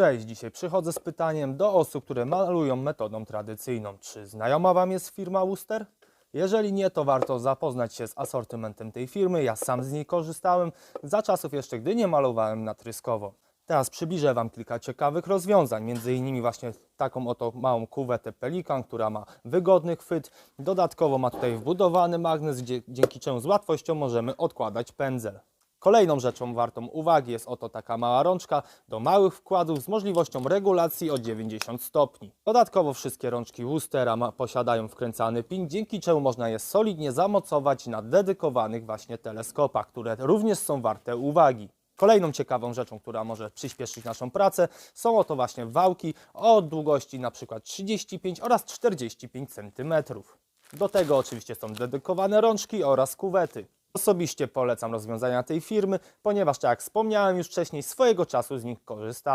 Cześć, dzisiaj przychodzę z pytaniem do osób, które malują metodą tradycyjną. Czy znajoma Wam jest firma Wuster? Jeżeli nie, to warto zapoznać się z asortymentem tej firmy. Ja sam z niej korzystałem za czasów jeszcze, gdy nie malowałem natryskowo. Teraz przybliżę Wam kilka ciekawych rozwiązań, między innymi właśnie taką oto małą kuwetę Pelikan, która ma wygodny chwyt. Dodatkowo ma tutaj wbudowany magnes, gdzie, dzięki czemu z łatwością możemy odkładać pędzel. Kolejną rzeczą wartą uwagi jest oto taka mała rączka do małych wkładów z możliwością regulacji o 90 stopni. Dodatkowo wszystkie rączki Woostera posiadają wkręcany pin, dzięki czemu można je solidnie zamocować na dedykowanych właśnie teleskopach, które również są warte uwagi. Kolejną ciekawą rzeczą, która może przyspieszyć naszą pracę, są oto właśnie wałki o długości np. 35 oraz 45 cm. Do tego oczywiście są dedykowane rączki oraz kuwety. Osobiście polecam rozwiązania tej firmy, ponieważ tak jak wspomniałem już wcześniej, swojego czasu z nich korzystałem.